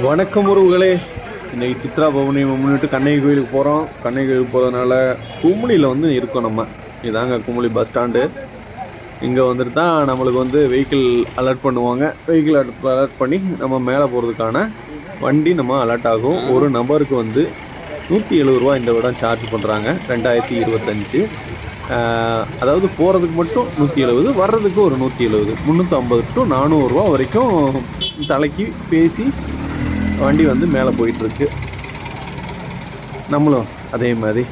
வணக்கம் உறவுகளே. இன்றைக்கி சித்ரா பௌர்ணமி முன்னிட்டு கண்ணகி கோயிலுக்கு போகிறோம் கண்ணகி கோயிலுக்கு போகிறதுனால குமுளியில் வந்து இருக்கோம் நம்ம. இதாங்க குமுளி பஸ் ஸ்டாண்டு. இங்கே வந்துட்டு தான் நம்மளுக்கு வந்து வெஹிக்கிள் அலர்ட் பண்ணுவாங்க. வெஹிக்கிள் அலர்ட் பண்ணி நம்ம மேலே போகிறதுக்கான வண்டி நம்ம அலர்ட் ஆகும். ஒரு நபருக்கு வந்து நூற்றி எழுபது ரூபா இந்த விடம் சார்ஜ் பண்ணுறாங்க ரெண்டாயிரத்தி இருபத்தஞ்சி. அதாவது போகிறதுக்கு மட்டும் நூற்றி எழுபது வர்றதுக்கு ஒரு நூற்றி எழுபது. முந்நூற்றம்பது டு நானூறுரூவா வரைக்கும் தலைக்கு பேசி வண்டி வந்து மேலே போயிட்டுருக்கு. நம்மளும் அதே மாதிரி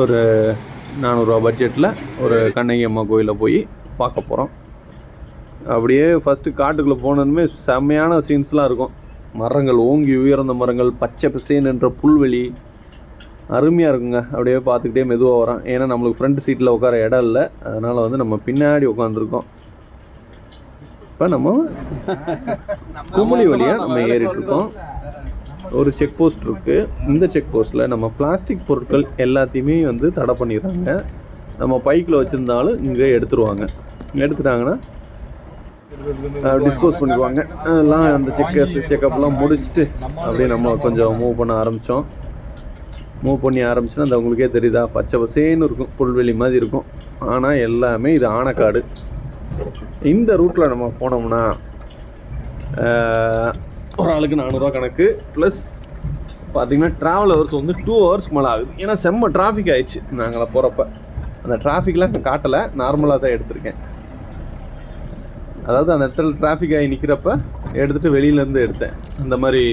ஒரு நானூறுரூவா பட்ஜெட்டில் ஒரு கண்ணகி அம்மா கோயிலில் போய் பார்க்க போகிறோம் அப்படியே ஃபஸ்ட்டு காட்டுக்குள்ளே போனதுமே செம்மையான சீன்ஸ்லாம் இருக்கும். மரங்கள் ஓங்கி உயர்ந்த மரங்கள் பச்சை பிசேன் புல்வெளி. அருமையாக இருக்குங்க. அப்படியே பார்த்துக்கிட்டே மெதுவாக வரோம். ஏன்னா நம்மளுக்கு ஃப்ரண்ட் சீட்டில் உட்கார இடம் இல்லை. அதனால் வந்து நம்ம பின்னாடி உட்காந்துருக்கோம் இப்போ நம்ம குமுளி வழியாக நம்ம ஏறிட்டுருக்கோம். ஒரு செக் போஸ்ட் இருக்குது இந்த செக் போஸ்ட்டில் நம்ம பிளாஸ்டிக் பொருட்கள் எல்லாத்தையுமே வந்து தடை பண்ணிடுறாங்க. நம்ம பைக்கில் வச்சுருந்தாலும் இங்கே எடுத்துருவாங்க. எடுத்துட்டாங்கன்னா டிஸ்போஸ் பண்ணிடுவாங்க. அதெல்லாம் அந்த செக்கர்ஸ் செக்கப்லாம் முடிச்சுட்டு அப்படியே நம்ம கொஞ்சம் மூவ் பண்ண ஆரம்பித்தோம் மூவ் பண்ணி ஆரம்பிச்சுன்னா அந்த உங்களுக்கே தெரியுதா? பச்சை பசேன்னு இருக்கும். புல்வெளி மாதிரி இருக்கும். ஆனால் எல்லாமே இது ஆனைக்காடு. இந்த ரூட்டில் நம்ம போனோம்னா ஒரு ஆளுக்கு நானூறுரூவா கணக்கு ப்ளஸ் பார்த்திங்கன்னா ட்ராவல் ஹவர்ஸ் வந்து டூ ஹவர்ஸ்க்கு மேலே ஆகுது. ஏன்னா செம்ம டிராஃபிக் ஆயிடுச்சு நாங்களாம் போகிறப்ப அந்த டிராஃபிக்லாம் காட்டலை நார்மலாக தான் எடுத்திருக்கேன். அதாவது அந்த இடத்துல டிராஃபிக் ஆகி நிற்கிறப்ப எடுத்துகிட்டு வெளியிலேருந்து எடுத்தேன். அந்த மாதிரி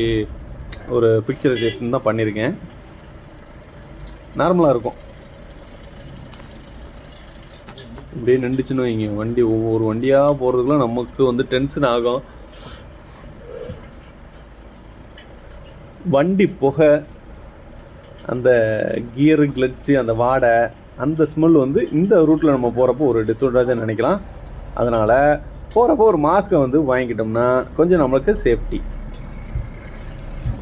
ஒரு பிக்சரைசேஷன் தான் பண்ணியிருக்கேன் நார்மலாக இருக்கும். இப்படியே நின்றுச்சுன்னு வைங்க. வண்டி ஒவ்வொரு வண்டியாக போகிறதுக்குலாம் நமக்கு வந்து டென்ஷன் ஆகும். வண்டி புகை அந்த கியரு கிளச்சு அந்த வாடை அந்த ஸ்மெல் வந்து இந்த ரூட்டில் நம்ம போகிறப்போ ஒரு டிஸ்அட்வான்டேஜாக நினைக்கலாம். அதனால் போகிறப்போ ஒரு மாஸ்க்கை வந்து வாங்கிக்கிட்டோம்னா கொஞ்சம் நம்மளுக்கு சேஃப்டி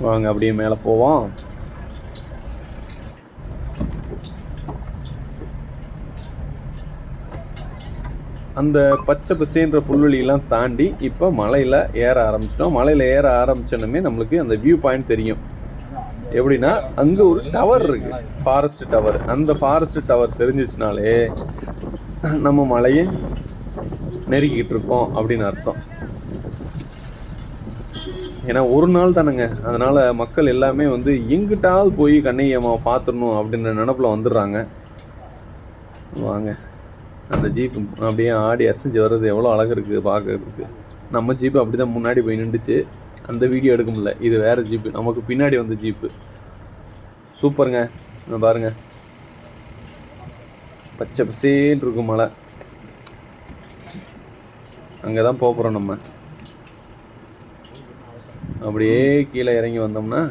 வாங்க அப்படியே மேலே போவோம். அந்த பச்சை பசேன்ற புல்வெளியெல்லாம் தாண்டி இப்போ மலையில் ஏற ஆரம்பிச்சிட்டோம். மலையில் ஏற ஆரம்பிச்சோன்னுமே நம்மளுக்கு அந்த வியூ பாயிண்ட் தெரியும். எப்படின்னா அங்கே ஒரு டவர் இருக்கு. ஃபாரஸ்ட் டவர் அந்த ஃபாரஸ்ட் டவர் தெரிஞ்சிச்சுனாலே நம்ம மலையை நெருக்கிட்டு இருக்கோம் அப்படின்னு அர்த்தம். ஏன்னா ஒரு நாள் தானேங்க. அதனால மக்கள் எல்லாமே வந்து எங்கிட்டாவது போய் கண்ணையம்மா பார்த்துடணும் அப்படின்ற நினப்பில் வந்துடுறாங்க. வாங்க. அந்த ஜீப் அப்படியே ஆடி அசைஞ்சு வர்றது எவ்வளோ அழகு இருக்குது பார்க்கறதுக்கு. நம்ம ஜீப்பு அப்படி தான் முன்னாடி போய் நின்றுச்சு. அந்த வீடியோ எடுக்க முடியல இது வேறு ஜீப்பு நமக்கு பின்னாடி வந்த ஜீப்பு சூப்பருங்க. இங்க பாருங்க. பச்சை பசேன்னு இருக்கும் மலை. அங்கே தான் போகிறோம் நம்ம. அப்படியே கீழே இறங்கி வந்தோம்னா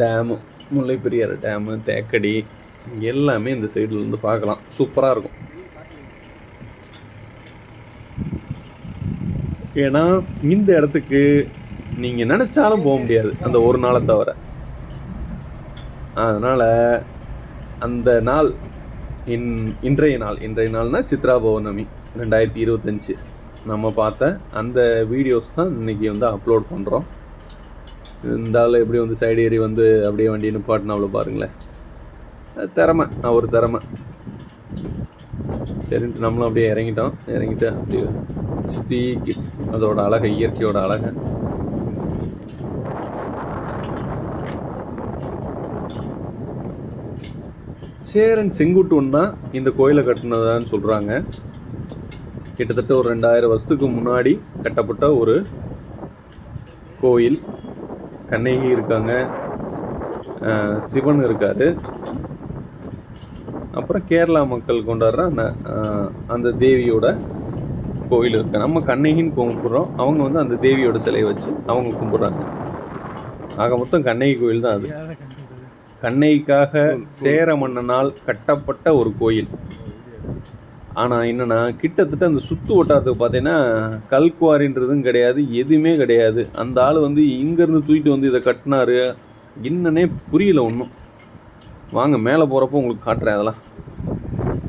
டேமு முல்லைப்பெரியார் டேமு தேக்கடி எல்லாமே இந்த சைடில் இருந்து பார்க்கலாம். சூப்பராக இருக்கும். ஏன்னா இந்த இடத்துக்கு நீங்கள் நினச்சாலும் போக முடியாது. அந்த ஒரு நாளை தவிர. அதனால் அந்த நாள் இன் இன்றைய நாள். இன்றைய நாள்னால் சித்ரா பௌர்ணமி ரெண்டாயிரத்தி இருபத்தஞ்சி. நம்ம பார்த்த அந்த வீடியோஸ் தான் இன்றைக்கி வந்து அப்லோட் பண்ணுறோம் இந்த ஆள் எப்படி வந்து சைடு ஏறி வந்து அப்படியே வண்டி நிப்பாட்டினா அவ்வளோ பாருங்களேன். திறமை. நான் ஒரு திறமை. சரின்ட்டு நம்மளும் அப்படியே இறங்கிட்டோம். இறங்கிட்டு அப்படியே சுற்றி அதோட அழகை இயற்கையோட அழகை. சேரன் செங்குட்டுவன் தான் இந்த கோயிலை கட்டினதான்னு சொல்கிறாங்க கிட்டத்தட்ட ஒரு ரெண்டாயிரம் வருஷத்துக்கு முன்னாடி கட்டப்பட்ட ஒரு கோயில். கண்ணகி இருக்காங்க. சிவன் இருக்காரு. அப்புறம் கேரளா மக்கள் கொண்டாடுற அந்த அந்த தேவியோட கோயில் இருக்கு. நம்ம கண்ணகின்னு கும்பிட்றோம். அவங்க வந்து அந்த தேவியோட சிலையை வச்சு அவங்க கும்பிட்றாங்க. ஆக மொத்தம் கண்ணகி கோயில் தான் அது. கண்ணகிக்காக சேர மன்னனால் கட்டப்பட்ட ஒரு கோயில். ஆனால் என்னென்னா கிட்டத்தட்ட அந்த சுத்து வட்டாரத்துக்கு பார்த்தீங்கன்னா கல்குவாரின்றதும் கிடையாது எதுவுமே கிடையாது. அந்த ஆள் வந்து இங்கேருந்து தூக்கிட்டு வந்து இதை கட்டினாரு. என்னன்னே புரியல ஒன்றும் வாங்க மேலே போகிறப்போ உங்களுக்கு காட்டுறேன் அதெல்லாம்.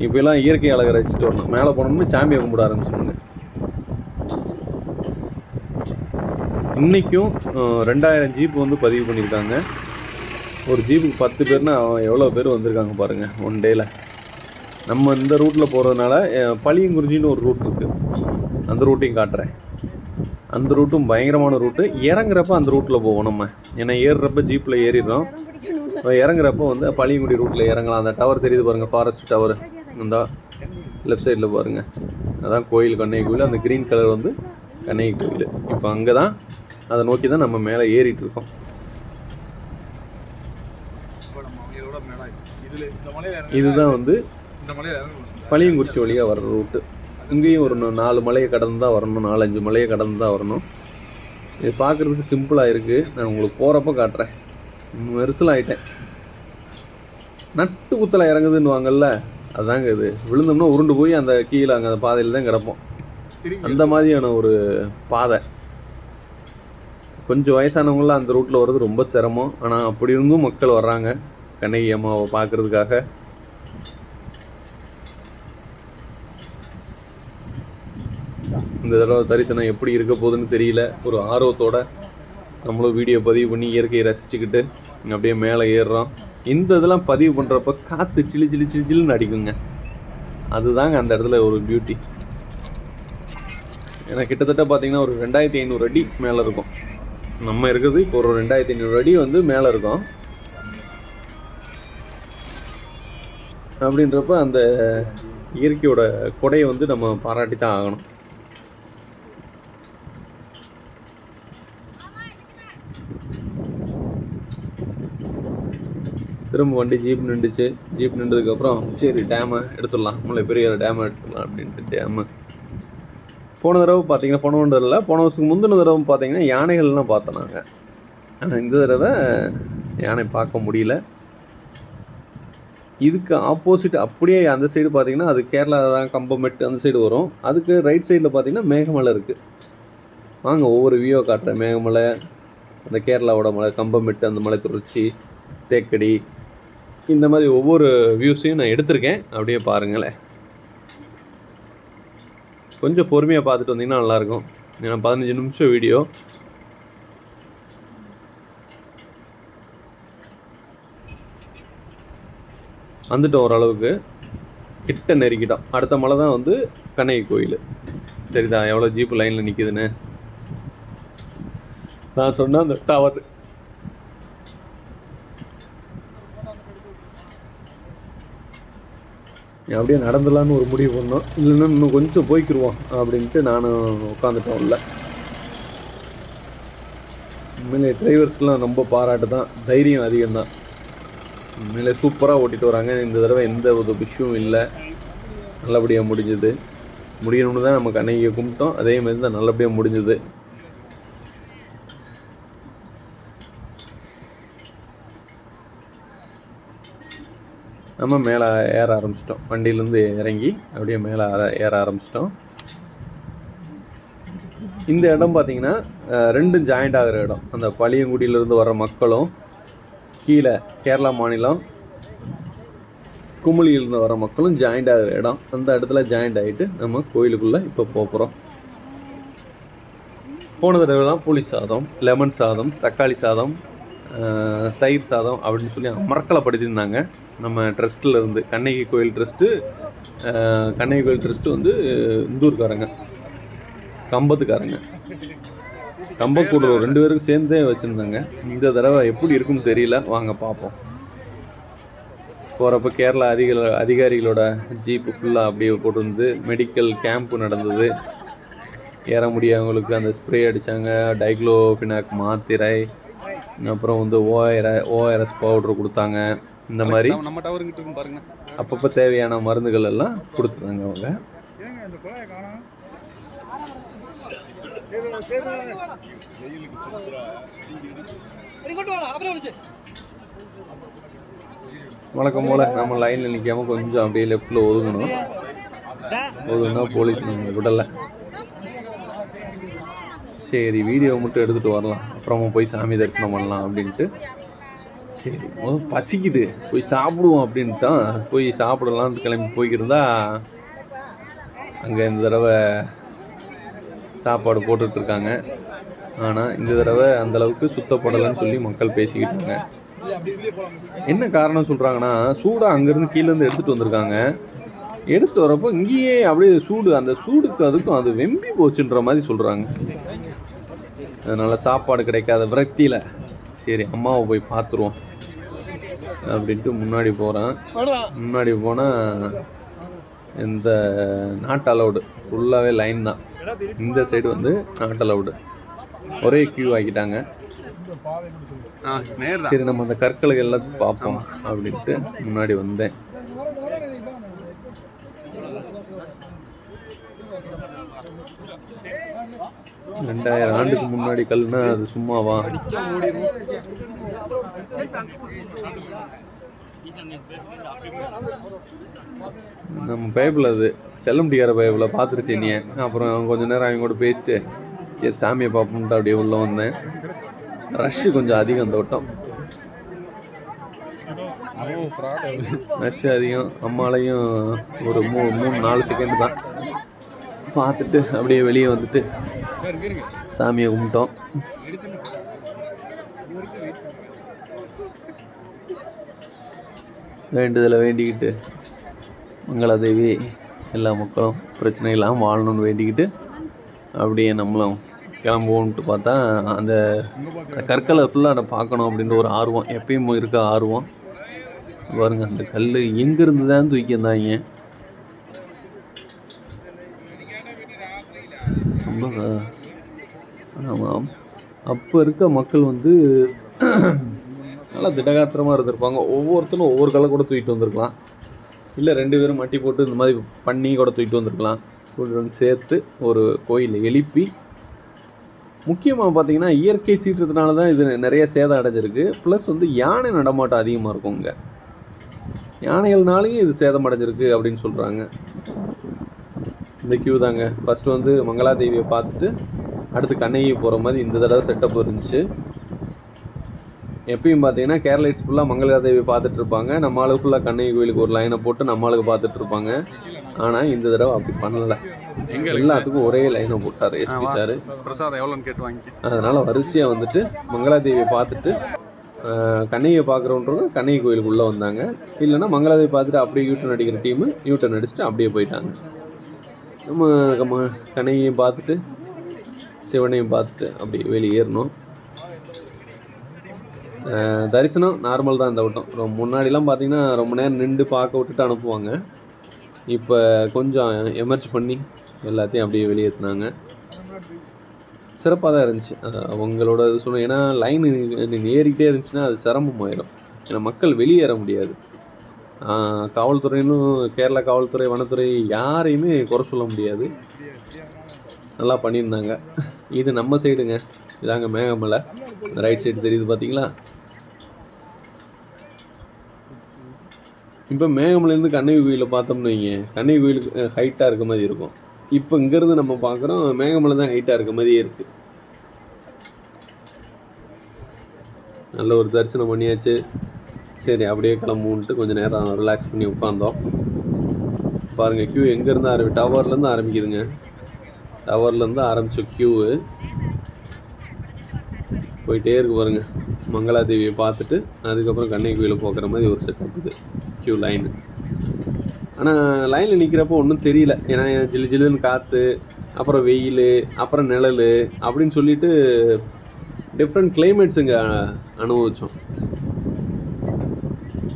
இப்போலாம் இயற்கை அழகை ரசிச்சுட்டு வரணும். மேலே போனோம்னு சாமியை கும்பிட ஆரம்பிச்சிடுங்க இன்றைக்கும் ரெண்டாயிரம் ஜீப் வந்து பதிவு பண்ணியிருக்காங்க. ஒரு ஜீப்புக்கு பத்து பேர்னா எவ்வளோ பேர் வந்திருக்காங்க பாருங்கள் ஒன் டேயில் நம்ம இந்த ரூட்டில் போகிறதுனால பளியங்குறிஞ்சின்னு ஒரு ரூட் இருக்குது அந்த ரூட்டையும் காட்டுறேன். அந்த ரூட்டும் பயங்கரமான ரூட்டு இறங்குறப்ப அந்த ரூட்டில் போவோம் நம்ம. ஏன்னா ஏறுறப்ப ஜீப்பில் ஏறிடுறோம். இறங்குறப்ப வந்து பளியங்குடி ரூட்டில் இறங்கலாம். அந்த டவர் தெரியுது பாருங்கள் ஃபாரஸ்ட் டவர் இந்த லெஃப்ட் சைடில் பாருங்கள் அதான் கோயில் கண்ணகி கோயில். அந்த க்ரீன் கலர் வந்து கண்ணகி கோயில். இப்போ அங்கே தான் அதை நோக்கி தான் நம்ம மேலே ஏறிட்டு இருக்கோம் இதுதான் வந்து பளியங்குறிச்சி வழியாக வர்ற ரூட்டு இங்கேயும் ஒரு நாலு மலையை கடந்து தான் வரணும். நாலஞ்சு மலையை கடந்து தான் வரணும். இது பார்க்குறதுக்கு சிம்பிளாக இருக்குது நான் உங்களுக்கு போகிறப்ப காட்டுறேன். மெரிசல் ஆயிட்டேன் நட்டு குத்தலை இறங்குதுன்னு வாங்கல்ல அதாங்க இது. விழுந்தோம்னா உருண்டு போய் அந்த கீழே அங்கே அந்த பாதையில் தான் கிடப்போம். அந்த மாதிரியான ஒரு பாதை. கொஞ்சம் வயசானவங்களாம் அந்த ரூட்டில் வர்றது ரொம்ப சிரமம். ஆனால் அப்படி இருந்தும் மக்கள் வர்றாங்க கண்ணகி அம்மாவை பார்க்கறதுக்காக. இந்த தடவை தரிசனம் எப்படி இருக்க போகுதுன்னு தெரியல. ஒரு ஆர்வத்தோட நம்மளும் வீடியோ பதிவு பண்ணி இயற்கையை ரசிச்சுக்கிட்டு அப்படியே மேலே ஏறுறோம். இந்த இதெல்லாம் பதிவு பண்ணுறப்ப காற்று சிலு சிலு சிலு சிலுன்னு அடிக்குங்க. அதுதாங்க அந்த இடத்துல ஒரு பியூட்டி ஏன்னா கிட்டத்தட்ட பார்த்தீங்கன்னா ஒரு ரெண்டாயிரத்தி ஐநூறு அடி மேலே இருக்கும். நம்ம இருக்கிறது இப்போ ஒரு ரெண்டாயிரத்தி ஐநூறு அடி வந்து மேலே இருக்கும். அப்படின்றப்ப அந்த இயற்கையோட கொடையை வந்து நம்ம பாராட்டி தான் ஆகணும். திரும்ப வண்டி ஜீப் நின்றுச்சு ஜீப் நின்றதுக்கப்புறம் சரி டேமை எடுத்துடலாம். முல்லை பெரிய டேமை எடுத்துடலாம் அப்படின்ட்டு டேமு போன தடவை பார்த்தீங்கன்னா போன தடவை போன வருஷத்துக்கு முந்தின தடவை பார்த்தீங்கன்னா யானைகள்லாம் பார்த்தோம் நாங்கள் ஆனால் இந்த தடவை யானை பார்க்க முடியல. இதுக்கு ஆப்போசிட் அப்படியே அந்த சைடு பார்த்தீங்கன்னா அது கேரளா தான் கம்பமெட்டு அந்த சைடு வரும். அதுக்கு ரைட் சைடில் பார்த்தீங்கன்னா மேகமலை இருக்குது வாங்க ஒவ்வொரு வியூவை காட்டுறேன். மேகமலை அந்த கேரளாவோட மலை கம்பமெட்டு அந்த மலை தொடர்ச்சி தேக்கடி இந்த மாதிரி ஒவ்வொரு வியூஸையும் நான் எடுத்திருக்கேன். அப்படியே பாருங்களேன். கொஞ்சம் பொறுமையாக பார்த்துட்டு வந்தீங்கன்னா நல்லாயிருக்கும். ஏன்னா பதினஞ்சு நிமிஷம் வீடியோ வந்துட்டோம் ஓரளவுக்கு. கிட்ட நெருக்கிட்டோம். அடுத்த மலை தான் வந்து கண்ணகி கோயில். சரிதான் எவ்வளோ ஜீப்பு லைனில் நிற்கிதுன்னு நான் சொன்ன அந்த டவர் அப்படியே நடந்துடலான்னு ஒரு முடிவு பண்ணோம். இல்லைன்னா இன்னும் கொஞ்சம் போய்க்கிருவோம் அப்படின்ட்டு நானும் உட்காந்துட்டோம் உள்ள. உண்மையிலே டிரைவர்ஸ்க்கெலாம் ரொம்ப பாராட்டு தான். தைரியம் அதிகம்தான். உண்மையிலே சூப்பராக ஓட்டிட்டு வராங்க. இந்த தடவை எந்த ஒரு விஷயமும் இல்லை. நல்லபடியாக முடிஞ்சது. முடியணும்னு தான் நமக்கு அன்னைக்கு கும்பிட்டோம். அதே மாதிரி தான் நல்லபடியாக முடிஞ்சது. நம்ம மேலே ஏற ஆரம்பிச்சிட்டோம். வண்டியிலேருந்து இறங்கி அப்படியே மேலே ஏற- ஆரம்பிச்சிட்டோம். இந்த இடம் பார்த்தீங்கன்னா ரெண்டும் ஜாயிண்ட் ஆகிற இடம். அந்த பளியங்குடியிலேருந்து வர மக்களும் கீழே கேரளா மாநிலம் குமுளியிலிருந்து வர மக்களும் ஜாயிண்ட் ஆகிற இடம். அந்த இடத்துல ஜாயிண்ட் ஆகிட்டு நம்ம கோயிலுக்குள்ளே இப்போ போகிறோம் போன தடவைலாம் புளி சாதம் லெமன் சாதம் தக்காளி சாதம் தயிர் சாதம் அப்படின்னு சொல்லி அமர்க்கலைப்படுத்தியிருந்தாங்க நம்ம ட்ரஸ்ட்டில் இருந்து கண்ணகி கோயில் ட்ரஸ்ட்டு கண்ணகி கோயில் ட்ரஸ்ட்டு வந்து இந்தூர்காரங்க. கம்பத்துக்காரங்க. கம்பக்கூடூர் ரெண்டு பேருக்கும் சேர்ந்தே வச்சுருந்தாங்க. இந்த தடவை எப்படி இருக்கும்னு தெரியல. வாங்க பார்ப்போம். போகிறப்ப கேரளா அதிக அதிகாரிகளோட ஜீப்பு ஃபுல்லாக அப்படியே போட்டிருந்து மெடிக்கல் கேம்ப்பு நடந்தது. ஏற முடியாதவங்களுக்கு அந்த ஸ்ப்ரே அடித்தாங்க டைக்ளோஃபினாக் மாத்திரை. அப்புறம் வந்து ஓஆர் ஓஆர்எஸ் பவுட்ரு கொடுத்தாங்க. இந்த மாதிரி. நம்ம டவர் கிட்ட இருக்கும் பாருங்க அப்பப்போ தேவையான மருந்துகள் எல்லாம் கொடுத்துருந்தாங்க அவங்க. வழக்கம் போல் நம்ம லைனில் நிற்காம கொஞ்சம் அப்படியே லெஃப்டில் ஒதுங்கணும். ஒதுங்கினா போலீஸ் நம்ம விடலை. சரி வீடியோ மட்டும் எடுத்துகிட்டு வரலாம். அப்புறமா போய் சாமி தரிசனம் பண்ணலாம் அப்படின்ட்டு. சரி முதல் பசிக்குது. போய் சாப்பிடுவோம் அப்படின்ட்டு தான் போய் சாப்பிடலாம்னு கிளம்பி போய்க்கிருந்தா அங்கே இந்த தடவை சாப்பாடு போட்டுட்ருக்காங்க ஆனால் இந்த தடவை அந்தளவுக்கு சுத்தப்படலைன்னு சொல்லி மக்கள் பேசிக்கிட்டாங்க. என்ன காரணம் சொல்கிறாங்கன்னா சூடாக அங்கேருந்து கீழேருந்து எடுத்துகிட்டு வந்திருக்காங்க. எடுத்து வரப்போ இங்கேயே அப்படியே சூடு அந்த சூடுக்கு அதுக்கும் அது வெம்பி போச்சுன்ற மாதிரி சொல்கிறாங்க அதனால் சாப்பாடு கிடைக்காத விரக்தியில் சரி அம்மாவை போய் பார்த்துருவோம் அப்படின்ட்டு முன்னாடி போகிறேன் முன்னாடி போனால் இந்த நாட் அலவுடு ஃபுல்லாகவே லைன் தான். இந்த சைடு வந்து நாட் அலவுடு ஒரே கியூ ஆக்கிட்டாங்க. சரி நம்ம அந்த கற்களுக்கு எல்லாத்தையும் பார்ப்போம் அப்படின்ட்டு முன்னாடி வந்தேன். ரெண்டாயிரம் ஆண்டுக்கு முன்னாடி கல்னா அது சும்மாவா? நம்ம பைபிள் அது. செல்ல முடியாத பைபிளை பார்த்துருச்சு நீ. அப்புறம் கொஞ்ச நேரம் அவங்க கூட பேசிட்டு சரி சாமியை பார்ப்போம்ட்டு அப்படியே உள்ளே வந்தேன். ரஷ்ஷு கொஞ்சம் அதிகம் அந்த ரஷ்ஷு ரஷ் அதிகம். அம்மாலையும் ஒரு மூ மூணு நாலு செகண்ட் தான். பார்த்துட்டு அப்படியே வெளியே வந்துட்டு சாமியை கும்பிட்டோம். வேண்டுதலை வேண்டிக்கிட்டு மங்களாதேவி எல்லா மக்களும் பிரச்சனை இல்லாமல் வாழணும்னு வேண்டிக்கிட்டு அப்படியே நம்மளும் கிளம்புவோன்ட்டு பார்த்தா அந்த கற்களை ஃபுல்லாக அதை பார்க்கணும் அப்படின்ற ஒரு ஆர்வம் எப்பயும் இருக்க ஆர்வம். பாருங்கள் அந்த கல் எங்கேருந்து தான் தூக்கியிருந்தாங்க. அப்போ இருக்க மக்கள் வந்து நல்லா திடகாத்திரமாக இருந்திருப்பாங்க. ஒவ்வொருத்தரும் ஒவ்வொரு கலை கூட தூக்கிட்டு வந்திருக்கலாம். இல்லை ரெண்டு பேரும் மட்டி போட்டு இந்த மாதிரி பண்ணி கூட தூக்கிட்டு வந்திருக்கலாம். கூட்டிட்டு வந்து சேர்த்து ஒரு கோயிலை எழுப்பி முக்கியமாக பார்த்தீங்கன்னா இயற்கை சீற்றத்தினால தான் இது நிறைய சேதம் அடைஞ்சிருக்கு. ப்ளஸ் வந்து யானை நடமாட்டம் அதிகமாக இருக்கும் இங்கே. யானைகள்னாலையும் இது சேதம் அடைஞ்சிருக்கு அப்படின்னு சொல்கிறாங்க இந்த கியூ தாங்க. ஃபஸ்ட்டு வந்து மங்களாதேவியை பார்த்துட்டு அடுத்து கண்ணகி போகிற மாதிரி இந்த தடவை செட்டப் இருந்துச்சு. எப்பயும் பார்த்தீங்கன்னா கேரளைட்ஸ் ஃபுல்லாக மங்களாதேவி பார்த்துட்டு இருப்பாங்க. நம்ம ஆளு ஃபுல்லாக கண்ணகி கோயிலுக்கு ஒரு லைனை போட்டு நம்ம ஆளுக்கு பார்த்துட்டு இருப்பாங்க. ஆனால் இந்த தடவை அப்படி பண்ணலை. எல்லாத்துக்கும் ஒரே லைனை போட்டார் எஸ்பி சார். பிரசாதம் எவ்வளோன்னு கேட்டு வாங்கிக்க. அதனால் வரிசையாக வந்துட்டு மங்களாதேவியை பார்த்துட்டு ஆஹ், கண்ணகியை பார்க்குறவன்றவங்க கண்ணகி கோயிலுக்குள்ளே வந்தாங்க. இல்லைன்னா மங்களாதேவி பார்த்துட்டு அப்படியே யூட்டன் அடிக்கிற டீமு யூட்டன் அடிச்சுட்டு அப்படியே போயிட்டாங்க. நம்ம கண்ணகியையும் பார்த்துட்டு சிவனையும் பார்த்துட்டு அப்படியே வெளியேறணும் தரிசனம் நார்மல் தான் இந்த வட்டம். ரொம்ப முன்னாடிலாம் பார்த்தீங்கன்னா ரொம்ப நேரம் நின்று பார்க்க விட்டுட்டு அனுப்புவாங்க. இப்போ கொஞ்சம் எமர்ஜ் பண்ணி எல்லாத்தையும் அப்படியே வெளியேற்றினாங்க சிறப்பாக தான் இருந்துச்சு. உங்களோட அவங்களோட இது சொன்ன ஏன்னா லைன் நீங்கள் ஏறிக்கிட்டே இருந்துச்சுன்னா அது சிரமமாயிடும். ஏன்னா மக்கள் வெளியேற முடியாது. காவல்துறையினும் கேரளா காவல்துறை வனத்துறை யாரையுமே குறை சொல்ல முடியாது. நல்லா பண்ணியிருந்தாங்க. இது நம்ம சைடுங்க இதாங்க மேகமலை. இந்த ரைட் சைடு தெரியுது பார்த்தீங்களா இப்போ மேகமலையிலேருந்து கண்ணகி கோயிலில் பார்த்தோம்னு வைங்க. கண்ணகி கோயிலுக்கு ஹைட்டாக இருக்க மாதிரி இருக்கும். இப்போ இங்கேருந்து நம்ம பார்க்குறோம் மேகமலை தான் ஹைட்டாக இருக்க மாதிரியே இருக்குது நல்ல ஒரு தரிசனம் பண்ணியாச்சு. சரி அப்படியே கிளம்புன்ட்டு கொஞ்சம் நேரம் ரிலாக்ஸ் பண்ணி உட்காந்தோம் பாருங்கள் க்யூ எங்கேருந்து ஆரம்பி டவர்லேருந்து ஆரம்பிக்குதுங்க. டவர்லேருந்து ஆரம்பித்த க்யூவு போயிட்டே இருக்கு பாருங்க. மங்களாதேவியை பார்த்துட்டு அதுக்கப்புறம் கண்ணகி போக்குற மாதிரி ஒரு செட்டப் இது. க்யூ லைன் ஆனால் லைனில் நிற்கிறப்போ ஒன்றும் தெரியல. ஏன்னா ஜில்லு ஜில்லுன்னு காற்று அப்புறம் வெயில் அப்புறம் நிழல் அப்படின்னு சொல்லிட்டு டிஃப்ரெண்ட் கிளைமேட்ஸ் இங்கே அனுபவித்தோம்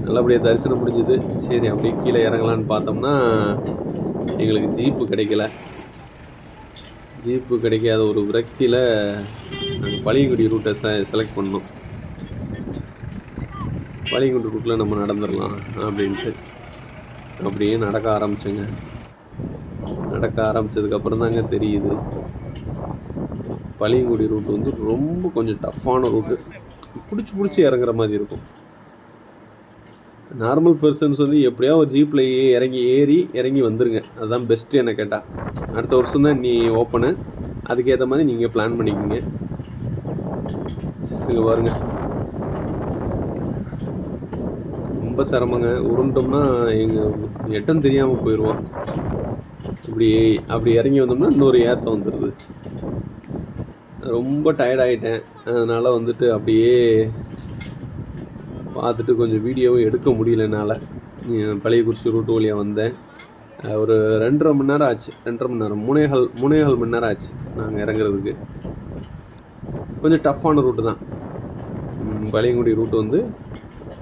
நல்லபடியாக தரிசனம் முடிஞ்சுது. சரி அப்படியே கீழே இறங்கலான்னு பார்த்தோம்னா எங்களுக்கு ஜீப்பு கிடைக்கல. ஜீப்பு கிடைக்காத ஒரு விரக்தியில் நாங்கள் பழியங்குடி ரூட்டை செ செலக்ட் பண்ணோம். பழியங்குடி ரூட்டில் நம்ம நடந்துடலாம் அப்படின்ட்டு. அப்படியே நடக்க ஆரம்பிச்சேங்க. நடக்க ஆரம்பித்ததுக்கப்புறம் தாங்க தெரியுது. பழியங்குடி ரூட் வந்து ரொம்ப கொஞ்சம் டஃப்பான ரூட்டு பிடிச்சி பிடிச்சி இறங்குற மாதிரி இருக்கும். நார்மல் பர்சன்ஸ் வந்து எப்படியா ஒரு ஜீப்பில் இறங்கி ஏறி இறங்கி வந்துருங்க. அதுதான் பெஸ்ட்டு என்ன கேட்டால் அடுத்த வருஷம் தான் நீ ஓப்பனு அதுக்கேற்ற மாதிரி நீங்கள் பிளான் பண்ணிக்கோங்க. இங்கே பாருங்க. ரொம்ப சிரமங்க. உருண்டோம்னா எங்கள் எட்டம் தெரியாமல் போயிடுவோம் இப்படி அப்படி இறங்கி வந்தோம்னா இன்னொரு ஏற்றம் வந்துடுது ரொம்ப டயர்டாயிட்டேன் அதனால் வந்துட்டு அப்படியே பார்த்துட்டு கொஞ்சம் வீடியோவும் எடுக்க முடியல என்னால். பழையகுறிச்சி ரூட் வழியாக வந்தேன். ஒரு ரெண்டரை மணி நேரம் ஆச்சு. ரெண்டரை மணி நேரம். மூணேகால் மூணேகால் மணி நேரம் ஆச்சு நாங்கள் இறங்குறதுக்கு. கொஞ்சம் டஃப்பான ரூட்டு தான். பழையங்குடி ரூட் வந்து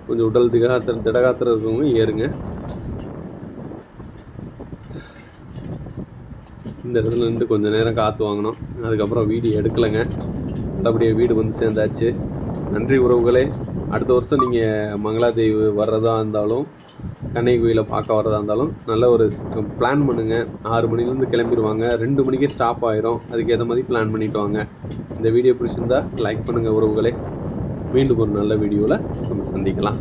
கொஞ்சம் உடல் திகாத்திர திடகாத்திரம் இருக்கவங்க ஏறுங்க. இந்த இடத்துல நின்று கொஞ்சம் நேரம் காற்று வாங்கினோம் அதுக்கப்புறம் வீடியோ எடுக்கலைங்க. நல்லபடியாக வீடு வந்து சேர்ந்தாச்சு. நன்றி உறவுகளே. அடுத்த வருஷம் நீங்கள் மங்களாதேவி வர்றதா இருந்தாலும் கண்ணை கோயிலை பார்க்க வர்றதா இருந்தாலும் நல்ல ஒரு பிளான் பண்ணுங்கள் ஆறு மணிலேருந்து கிளம்பிடுவாங்க. ரெண்டு மணிக்கே ஸ்டாப் ஆயிரும். அதுக்கேற்ற மாதிரி பிளான் பண்ணிட்டு வாங்க. இந்த வீடியோ பிடிச்சிருந்தா லைக் பண்ணுங்கள் உறவுகளே. மீண்டும் ஒரு நல்ல வீடியோவில் நம்ம சந்திக்கலாம்.